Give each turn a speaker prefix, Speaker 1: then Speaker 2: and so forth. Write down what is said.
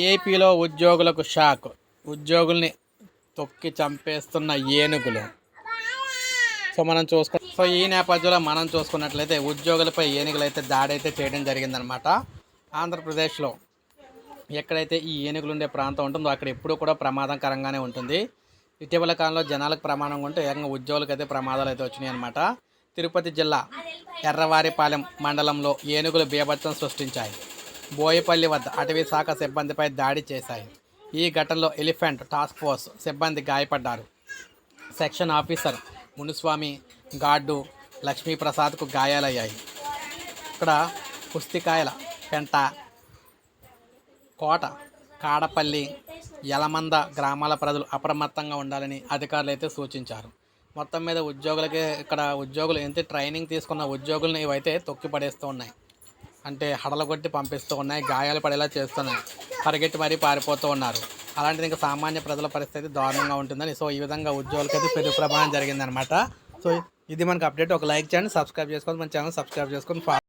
Speaker 1: ఏపీలో ఉద్యోగులకు షాక్. ఉద్యోగుల్ని తొక్కి చంపేస్తున్న ఏనుగులు. సో మనం చూసుకో సో ఈ నేపథ్యంలో మనం చూసుకున్నట్లయితే ఉద్యోగులపై ఏనుగులు అయితే దాడి అయితే చేయడం జరిగిందనమాట ఆంధ్రప్రదేశ్లో ఎక్కడైతే ఈ ఏనుగులు ఉండే ప్రాంతం ఉంటుందో అక్కడ ఎప్పుడూ కూడా ప్రమాదకరంగానే ఉంటుంది. ఇటీవల కాలంలో జనాలకు ప్రమాదం ఉంటే ఏకంగా ఉద్యోగులకు అయితే ప్రమాదాలు అయితే వచ్చినాయి అనమాట తిరుపతి జిల్లా ఎర్రవారిపాలెం మండలంలో ఏనుగులు బీభత్సం సృష్టించాయి. బోయపల్లి వద్ద అటవీ శాఖ సిబ్బందిపై దాడి చేశాయి. ఈ ఘటనలో ఎలిఫెంట్ టాస్క్ ఫోర్స్ సిబ్బంది గాయపడ్డారు. సెక్షన్ ఆఫీసర్ మునుస్వామి గార్డు లక్ష్మీప్రసాద్కు గాయాలయ్యాయి. ఇక్కడ పుస్తికాయల పెంట కోట కాడపల్లి యలమంద గ్రామాల ప్రజలు అప్రమత్తంగా ఉండాలని అధికారులు అయితే సూచించారు. మొత్తం మీద ఉద్యోగులకి ఇక్కడ ఉద్యోగులు ఎంత ట్రైనింగ్ తీసుకున్న ఉద్యోగులను ఇవైతే తొక్కిపడేస్తూ ఉన్నాయి. అంటే హడలు కొట్టి పంపిస్తూ ఉన్నాయి గాయాలు పడేలా చేస్తున్నాయి. పరిగెట్టి మరీ పారిపోతూ ఉన్నారు. అలాంటిది ఇంకా సామాన్య ప్రజల పరిస్థితి దారుణంగా ఉంటుందని సో ఈ విధంగా ఉద్యోగులకైతే పెద్ద ప్రమాణం జరిగిందనమాట సో ఇది మనకు అప్డేట్ ఒక లైక్ చేయండి సబ్స్క్రైబ్ చేసుకోండి మన ఛానల్ సబ్స్క్రైబ్ చేసుకొని